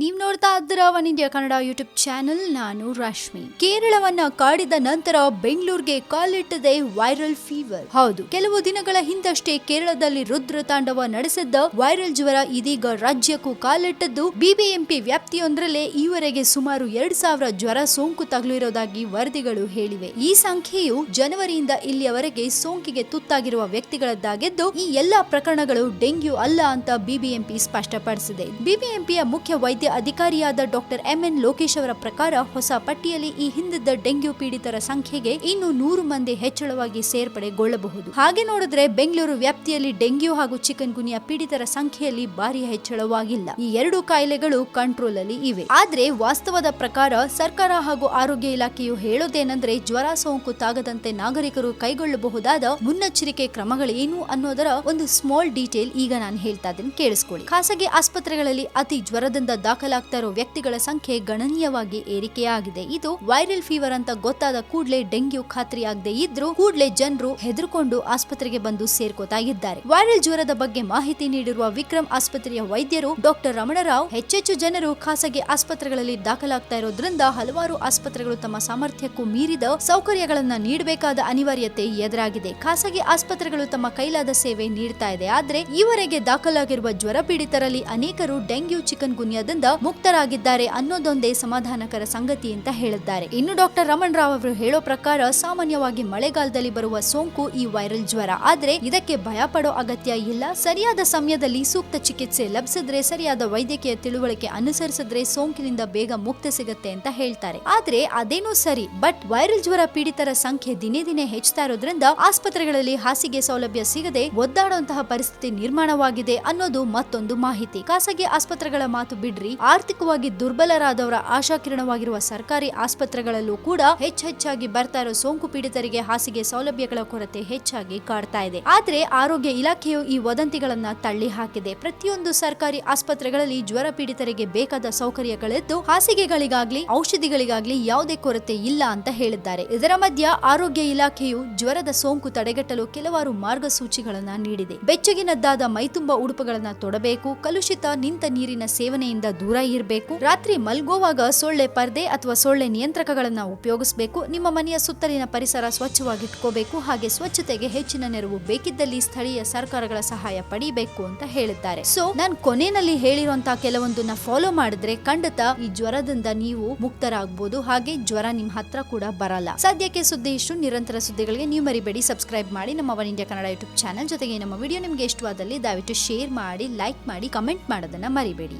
ನೀವ್ ನೋಡ್ತಾ ಇದ್ದೀರಾ One India Kannada YouTube channel. ನಾನು ರಶ್ಮಿ. ಕೇರಳವನ್ನ ಕಾಡಿದ ನಂತರ ಬೆಂಗಳೂರಿಗೆ ಕಾಲಿಟ್ಟಿದೆ ವೈರಲ್ ಫೀವರ್. ಹೌದು, ಕೆಲವು ದಿನಗಳ ಹಿಂದಷ್ಟೇ ಕೇರಳದಲ್ಲಿ ರುದ್ರ ತಾಂಡವ ನಡೆಸಿದ್ದ ವೈರಲ್ ಜ್ವರ ಇದೀಗ ರಾಜ್ಯಕ್ಕೂ ಕಾಲಿಟ್ಟದ್ದು, ಬಿಬಿಎಂಪಿ ವ್ಯಾಪ್ತಿಯೊಂದರಲ್ಲೇ ಈವರೆಗೆ ಸುಮಾರು ಎರಡು ಸಾವಿರ ಜ್ವರ ಸೋಂಕು ತಗುಲಿರೋದಾಗಿ ವರದಿಗಳು ಹೇಳಿವೆ. ಈ ಸಂಖ್ಯೆಯು ಜನವರಿಯಿಂದ ಇಲ್ಲಿಯವರೆಗೆ ಸೋಂಕಿಗೆ ತುತ್ತಾಗಿರುವ ವ್ಯಕ್ತಿಗಳದ್ದಾಗಿದ್ದು, ಈ ಎಲ್ಲಾ ಪ್ರಕರಣಗಳು ಡೆಂಗ್ಯೂ ಅಲ್ಲ ಅಂತ ಬಿಬಿಎಂಪಿ ಸ್ಪಷ್ಟಪಡಿಸಿದೆ. ಬಿಬಿಎಂಪಿಯ ಮುಖ್ಯ ವೈದ್ಯ ಅಧಿಕಾರಿಯಾದ ಡಾಕ್ಟರ್ ಎಂಎನ್ ಲೋಕೇಶ್ ಅವರ ಪ್ರಕಾರ ಹೊಸ ಪಟ್ಟಿಯಲ್ಲಿ ಈ ಹಿಂದಿದ್ದ ಡೆಂಗ್ಯೂ ಪೀಡಿತರ ಸಂಖ್ಯೆಗೆ ಇನ್ನು ನೂರು ಮಂದಿ ಹೆಚ್ಚಳವಾಗಿ ಸೇರ್ಪಡೆಗೊಳ್ಳಬಹುದು. ಹಾಗೆ ನೋಡಿದ್ರೆ ಬೆಂಗಳೂರು ವ್ಯಾಪ್ತಿಯಲ್ಲಿ ಡೆಂಗ್ಯೂ ಹಾಗೂ ಚಿಕನ್ ಗುನಿಯಾ ಪೀಡಿತರ ಸಂಖ್ಯೆಯಲ್ಲಿ ಭಾರಿ ಹೆಚ್ಚಳವಾಗಿಲ್ಲ. ಈ ಎರಡು ಕಾಯಿಲೆಗಳು ಕಂಟ್ರೋಲ್ ಅಲ್ಲಿ ಇವೆ. ಆದ್ರೆ ವಾಸ್ತವದ ಪ್ರಕಾರ ಸರ್ಕಾರ ಹಾಗೂ ಆರೋಗ್ಯ ಇಲಾಖೆಯು ಹೇಳೋದೇನೆಂದ್ರೆ ಜ್ವರ, ಸೋಂಕು ತಾಗದಂತೆ ನಾಗರಿಕರು ಕೈಗೊಳ್ಳಬಹುದಾದ ಮುನ್ನೆಚ್ಚರಿಕೆ ಕ್ರಮಗಳೇನು ಅನ್ನೋದರ ಒಂದು ಸ್ಮಾಲ್ ಡೀಟೇಲ್ ಈಗ ನಾನು ಹೇಳ್ತಾ ಇದ್ದೀನಿ. ಕೇಳಿಸ್ಕೊಳ್ಳಿ. ಖಾಸಗಿ ಆಸ್ಪತ್ರೆಗಳಲ್ಲಿ ಅತಿ ಜ್ವರದಿಂದ ದಾಖಲಾಗ್ತಾ ವ್ಯಕ್ತಿಗಳ ಸಂಖ್ಯೆ ಗಣನೀಯವಾಗಿ ಏರಿಕೆಯಾಗಿದೆ. ಇದು ವೈರಲ್ ಫೀವರ್ ಅಂತ ಗೊತ್ತಾದ ಕೂಡಲೇ ಡೆಂಗ್ಯೂ ಖಾತ್ರಿಯಾಗದೆ ಇದ್ರು ಕೂಡಲೇ ಜನರು ಹೆದರ್ಕೊಂಡು ಆಸ್ಪತ್ರೆಗೆ ಬಂದು ಸೇರ್ಕೋತಾ ಇದ್ದಾರೆ. ವೈರಲ್ ಜ್ವರದ ಬಗ್ಗೆ ಮಾಹಿತಿ ನೀಡಿರುವ ವಿಕ್ರಮ್ ಆಸ್ಪತ್ರೆಯ ವೈದ್ಯರು ಡಾಕ್ಟರ್ ರಮಣರಾವ್ ಹೆಚ್ಚೆಚ್ಚು ಜನರು ಖಾಸಗಿ ಆಸ್ಪತ್ರೆಗಳಲ್ಲಿ ದಾಖಲಾಗ್ತಾ ಇರೋದ್ರಿಂದ ಹಲವಾರು ಆಸ್ಪತ್ರೆಗಳು ತಮ್ಮ ಸಾಮರ್ಥ್ಯಕ್ಕೂ ಮೀರಿದ ಸೌಕರ್ಯಗಳನ್ನ ನೀಡಬೇಕಾದ ಅನಿವಾರ್ಯತೆ ಎದುರಾಗಿದೆ. ಖಾಸಗಿ ಆಸ್ಪತ್ರೆಗಳು ತಮ್ಮ ಕೈಲಾದ ಸೇವೆ ನೀಡ್ತಾ ಇದೆ. ಆದ್ರೆ ಈವರೆಗೆ ದಾಖಲಾಗಿರುವ ಜ್ವರ ಪೀಡಿತರಲ್ಲಿ ಅನೇಕರು ಡೆಂಗ್ಯೂ ಚಿಕನ್ ಗುನ್ಯಾದಿಂದ ಮುಕ್ತರಾಗಿದ್ದಾರೆ ಅನ್ನೋದೊಂದೇ ಸಮಾಧಾನಕರ ಸಂಗತಿ ಅಂತ ಹೇಳಿದ್ದಾರೆ ಇನ್ನು ಡಾಕ್ಟರ್ ರಮಣ್ ರಾವ್ ಅವರು ಹೇಳೋ ಪ್ರಕಾರ ಸಾಮಾನ್ಯವಾಗಿ ಮಳೆಗಾಲದಲ್ಲಿ ಬರುವ ಸೋಂಕು ಈ ವೈರಲ್ ಜ್ವರ. ಆದ್ರೆ ಇದಕ್ಕೆ ಭಯ ಪಡೋ ಅಗತ್ಯ ಇಲ್ಲ. ಸರಿಯಾದ ಸಮಯದಲ್ಲಿ ಸೂಕ್ತ ಚಿಕಿತ್ಸೆ ಲಭಿಸಿದ್ರೆ, ಸರಿಯಾದ ವೈದ್ಯಕೀಯ ತಿಳುವಳಿಕೆ ಅನುಸರಿಸಿದ್ರೆ ಸೋಂಕಿನಿಂದ ಬೇಗ ಮುಕ್ತ ಸಿಗುತ್ತೆ ಅಂತ ಹೇಳ್ತಾರೆ. ಆದ್ರೆ ಅದೇನೂ ಸರಿ, ಬಟ್ ವೈರಲ್ ಜ್ವರ ಪೀಡಿತರ ಸಂಖ್ಯೆ ದಿನೇ ದಿನೇ ಹೆಚ್ಚುತ್ತಾ ಇರೋದ್ರಿಂದ ಆಸ್ಪತ್ರೆಗಳಲ್ಲಿ ಹಾಸಿಗೆ ಸೌಲಭ್ಯ ಸಿಗದೆ ಒದ್ದಾಡುವಂತಹ ಪರಿಸ್ಥಿತಿ ನಿರ್ಮಾಣವಾಗಿದೆ ಅನ್ನೋದು ಮತ್ತೊಂದು ಮಾಹಿತಿ. ಖಾಸಗಿ ಆಸ್ಪತ್ರೆಗಳ ಮಾತು ಬಿಡ್ರಿ ಆರ್ಥಿಕವಾಗಿ ದುರ್ಬಲರಾದವರ ಆಶಾಕಿರಣವಾಗಿರುವ ಸರ್ಕಾರಿ ಆಸ್ಪತ್ರೆಗಳಲ್ಲೂ ಕೂಡ ಹೆಚ್ಚೆಚ್ಚಾಗಿ ಬರ್ತಾ ಇರೋ ಸೋಂಕು ಪೀಡಿತರಿಗೆ ಹಾಸಿಗೆ ಸೌಲಭ್ಯಗಳ ಕೊರತೆ ಹೆಚ್ಚಾಗಿ ಕಾಡ್ತಾ ಇದೆ. ಆದ್ರೆ ಆರೋಗ್ಯ ಇಲಾಖೆಯು ಈ ವದಂತಿಗಳನ್ನ ತಳ್ಳಿ ಹಾಕಿದೆ ಪ್ರತಿಯೊಂದು ಸರ್ಕಾರಿ ಆಸ್ಪತ್ರೆಗಳಲ್ಲಿ ಜ್ವರ ಪೀಡಿತರಿಗೆ ಬೇಕಾದ ಸೌಕರ್ಯಗಳಿದ್ದು, ಹಾಸಿಗೆಗಳಿಗಾಗ್ಲಿ, ಔಷಧಿಗಳಿಗಾಗ್ಲಿ ಯಾವುದೇ ಕೊರತೆ ಇಲ್ಲ ಅಂತ ಹೇಳಿದ್ದಾರೆ. ಇದರ ಮಧ್ಯ ಆರೋಗ್ಯ ಇಲಾಖೆಯು ಜ್ವರದ ಸೋಂಕು ತಡೆಗಟ್ಟಲು ಕೆಲವಾರು ಮಾರ್ಗಸೂಚಿಗಳನ್ನ ನೀಡಿದೆ. ಬೆಚ್ಚಗಿನದ್ದಾದ ಮೈತುಂಬ ಉಡುಪುಗಳನ್ನ ತೊಡಬೇಕು, ಕಲುಷಿತ ನಿಂತ ನೀರಿನ ಸೇವನೆಯಿಂದ ದೂರ ಇರಬೇಕು. ರಾತ್ರಿ ಮಲ್ಗೋವಾಗ ಸೊಳ್ಳೆ ಪರ್ದೆ ಅಥವಾ ಸೊಳ್ಳೆ ನಿಯಂತ್ರಕಗಳನ್ನ ಉಪಯೋಗಿಸಬೇಕು. ನಿಮ್ಮ ಮನೆಯ ಸುತ್ತಲಿನ ಪರಿಸರ ಸ್ವಚ್ಛವಾಗಿಟ್ಕೋಬೇಕು. ಹಾಗೆ ಸ್ವಚ್ಛತೆಗೆ ಹೆಚ್ಚಿನ ನೆರವು ಬೇಕಿದ್ದಲ್ಲಿ ಸ್ಥಳೀಯ ಸರ್ಕಾರಗಳ ಸಹಾಯ ಪಡೀಬೇಕು ಅಂತ ಹೇಳಿದ್ದಾರೆ. ಸೊ ನಾನು ಕೊನೆಯಲ್ಲಿ ಹೇಳಿರುವಂತಹ ಕೆಲವೊಂದನ್ನ ಫಾಲೋ ಮಾಡಿದ್ರೆ ಖಂಡಿತ ಈ ಜ್ವರದಿಂದ ನೀವು ಮುಕ್ತರಾಗಬಹುದು ಹಾಗೆ ಜ್ವರ ನಿಮ್ ಹತ್ರ ಕೂಡ ಬರಲ್ಲ. ಸದ್ಯಕ್ಕೆ ಸುದ್ದಿ ಇಷ್ಟು. ನಿರಂತರ ಸುದ್ದಿಗಳಿಗೆ ನೀವು ಮರಿಬೇಡಿ. ಸಬ್ಸ್ಕ್ರೈಬ್ ಮಾಡಿ ನಮ್ಮ One India Kannada YouTube channel ಜೊತೆಗೆ ನಮ್ಮ ವಿಡಿಯೋ ನಿಮಗೆ ಇಷ್ಟವಾದಲ್ಲಿ ದಯವಿಟ್ಟು ಶೇರ್ ಮಾಡಿ ಲೈಕ್ ಮಾಡಿ ಕಮೆಂಟ್ ಮಾಡೋದನ್ನ ಮರಿಬೇಡಿ.